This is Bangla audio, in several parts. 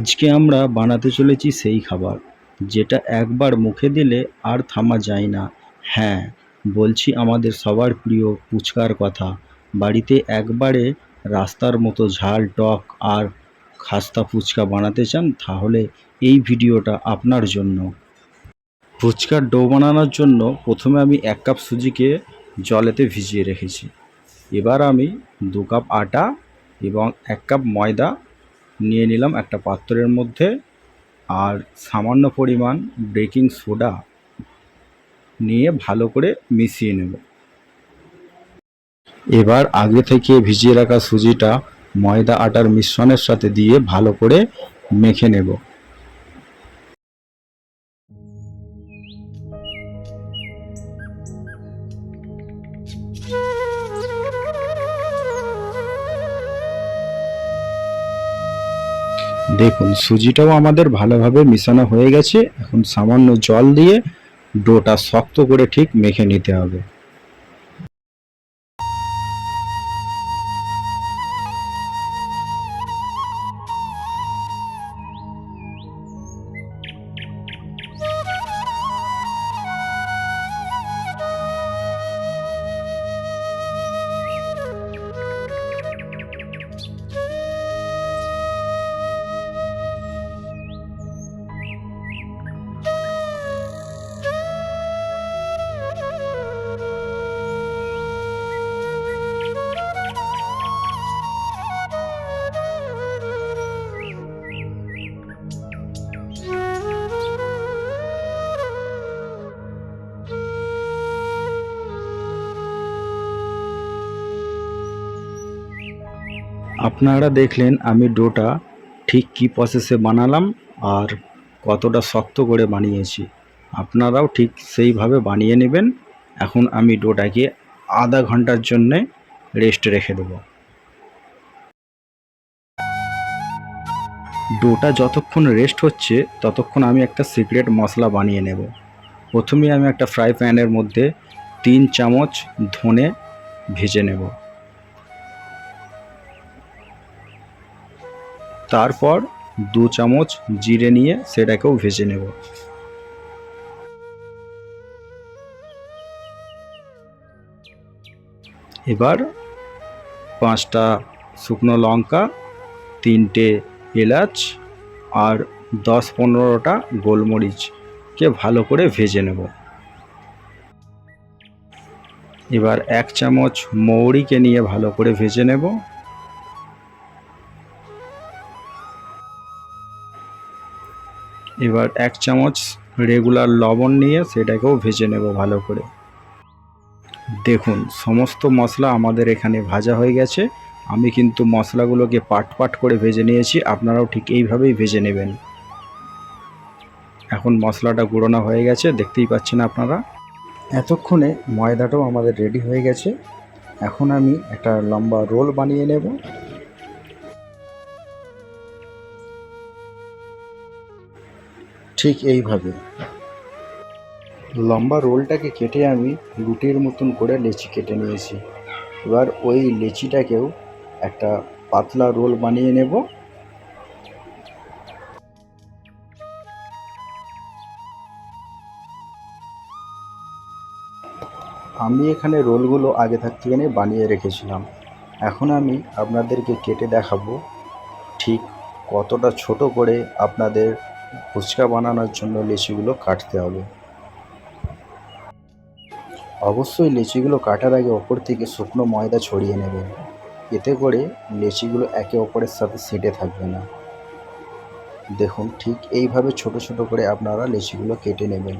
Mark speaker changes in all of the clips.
Speaker 1: আজকে আমরা বানাতে চলেছি সেই খাবার, যেটা একবার মুখে দিলে আর থামা যায় না। হ্যাঁ বলছি আমাদের সবার প্রিয় ফুচকার কথা, বাড়িতে একবারে রাস্তার মতো ঝাল, টক আর খাস্তা ফুচকা বানাতে চান, তাহলে এই ভিডিওটা আপনার জন্য। ফুচকার ডো বানানোর জন্য প্রথমে আমি এক কাপ সুজিকে জলেতে ভিজিয়ে রেখেছি। এবার আমি দু কাপ আটা এবং এক কাপ ময়দা নিয়ে নিলাম একটা পাত্রের মধ্যে আর সামান্য পরিমাণ বেকিং সোডা নিয়ে ভালো করে মিশিয়ে নেব। এবার আগে থেকে ভিজিয়ে রাখা সুজিটা ময়দা আটার মিশ্রণের সাথে দিয়ে ভালো করে মেখে নেব। দেখুন, সুজিটাও আমাদের ভালোভাবে মিশানো হয়ে গেছে। এখন সামান্য জল দিয়ে ডোটা শক্ত করে ঠিক মেখে নিতে হবে। আপনারা দেখলেন আমি ডোটা ঠিক কী প্রসেসে বানালাম আর কতটা শক্ত করে বানিয়েছি। আপনারাও ঠিক সেইভাবে বানিয়ে নেবেন। এখন আমি ডোটাকে আধা ঘণ্টার জন্যে রেস্ট রেখে দেবো। ডোটা যতক্ষণ রেস্ট হচ্ছে, ততক্ষণ আমি একটা সিক্রেট মশলা বানিয়ে নেব। প্রথমে আমি একটা ফ্রাই প্যানের মধ্যে তিন চামচ ধনে ভেজে নেব। তারপর দু চামচ জিরে নিয়ে সেটাকেও ভেজে নেব। এবার পাঁচটা শুকনো লঙ্কা, তিনটে এলাচ আর দশ পনেরোটা গোলমরিচকে ভালো করে ভেজে নেব। এবার এক চামচ মৌরিকে নিয়ে ভালো করে ভেজে নেব। এবার এক চামচ রেগুলার লবণ নিয়ে সেটাকেও ভেজে নেব ভালো করে। দেখুন, সমস্ত মশলা আমাদের এখানে ভাজা হয়ে গেছে। আমি কিন্তু মশলাগুলোকে পাট পাট করে ভেজে নিয়েছি, আপনারাও ঠিক এইভাবেই ভেজে নেবেন। এখন মশলাটা গুঁড়োনো হয়ে গেছে, দেখতেই পাচ্ছেন আপনারা। এতক্ষণে ময়দাটাও আমাদের রেডি হয়ে গেছে। এখন আমি একটা লম্বা রোল বানিয়ে নেব। ঠিক এইভাবে। লম্বা রোলটাকে কেটে আমি রুটির মতন করে লেচি কেটে নিয়েছি। এবার ওই লেচিটাকেও একটা পাতলা রোল বানিয়ে নেব। আমি এখানে রোলগুলো আগে থাকতে থেকে বানিয়ে রেখেছিলাম। এখন আমি আপনাদেরকে কেটে দেখাবো ঠিক কতটা ছোট করে আপনাদের ফুচকা বানানোর জন্য লেচিগুলো কাটতে হবে। অবশ্যই লেচিগুলো কাটার আগে ওপর থেকে শুকনো ময়দা ছড়িয়ে নেবেন। এতে করে লেচিগুলো একে অপরের সাথে সেটে থাকবে না। দেখুন, ঠিক এইভাবে ছোট ছোট করে আপনারা লেচিগুলো কেটে নেবেন।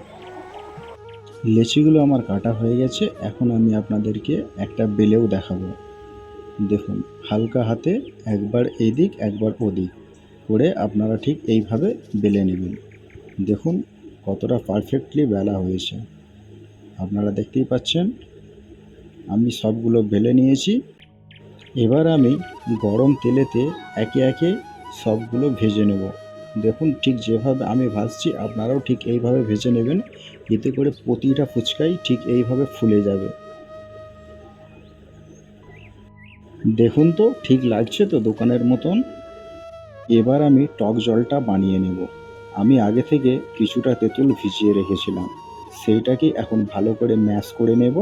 Speaker 1: লেচিগুলো আমার কাটা হয়ে গেছে। এখন আমি আপনাদেরকে একটা বেলেও দেখাবো। দেখুন, হালকা হাতে একবার এদিক, একবার ওদিক। করে আপনারা ঠিক এইভাবে বেলে নেবেন। দেখুন কতটা পারফেক্টলি বেলা হয়েছে। আপনারা দেখতেই পাচ্ছেন, আমি সবগুলো বেলে নিয়েছি। এবার আমি গরম তেলেতে একে একে সবগুলো ভেজে নেব। দেখুন ঠিক যেভাবে আমি ভাজছি, আপনারাও ঠিক এইভাবে ভেজে নেবেন। এতে করে প্রতিটা ফুচকাই ঠিক এইভাবে ফুলে যাবে। দেখুন তো, ঠিক লাগছে তো দোকানের মতন? এবার আমি টক জলটা বানিয়ে নেব। আমি আগে থেকে কিছুটা তেঁতুল ভিজিয়ে রেখেছিলাম। সেইটাকে এখন ভালো করে ম্যাশ করে নেব।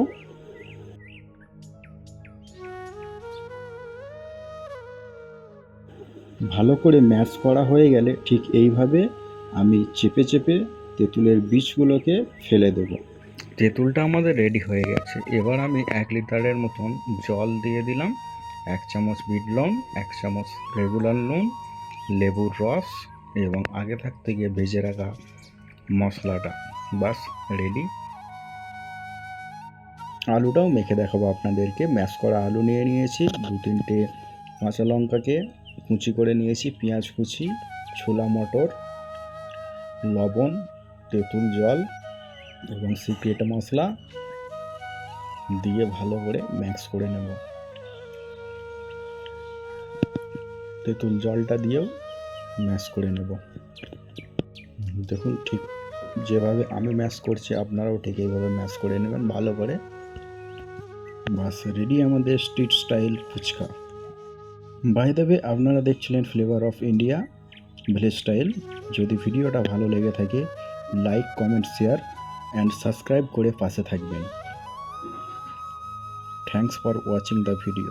Speaker 1: ভালো করে ম্যাশ করা হয়ে গেলে ঠিক এইভাবে আমি চেপে চেপে তেঁতুলের বীজগুলোকে ফেলে দেব।
Speaker 2: তেঁতুলটা আমাদের রেডি হয়ে গেছে। এবার আমি এক লিটারের মতন জল দিয়ে দিলাম। এক চামচ বিট লবণ এক চামচ রেগুলার নুন লেবুর রস এবং আগে থাকতে গিয়ে ভেজে রাখা মশলাটা। বাস রেডি
Speaker 1: আলুটাও মেখে দেখাবো আপনাদেরকে। ম্যাশ করা আলু নিয়ে নিয়েছি। দু তিনটে কাঁচা লঙ্কাকে কুচি করে নিয়েছি, পেঁয়াজ কুচি, ছোলা মটর, লবণ, তেঁতুল জল এবং সিক্রেট মশলা দিয়ে ভালো করে ম্যাক্স করে নেব। তেঁতুল জলটা দিয়েও ম্যাশ করে নেব। দেখুন ঠিক যেভাবে আমি ম্যাশ করছি, আপনারাও ঠিক এইভাবে ম্যাশ করে নেবেন ভালো করে। বাস রেডি আমাদের street style fuchka. By way আপনারা দেখছিলেন flavour of India village style যদি ভিডিওটা ভালো লেগে থাকে like comment share and subscribe করে পাশে থাকবেন। Thanks for watching the video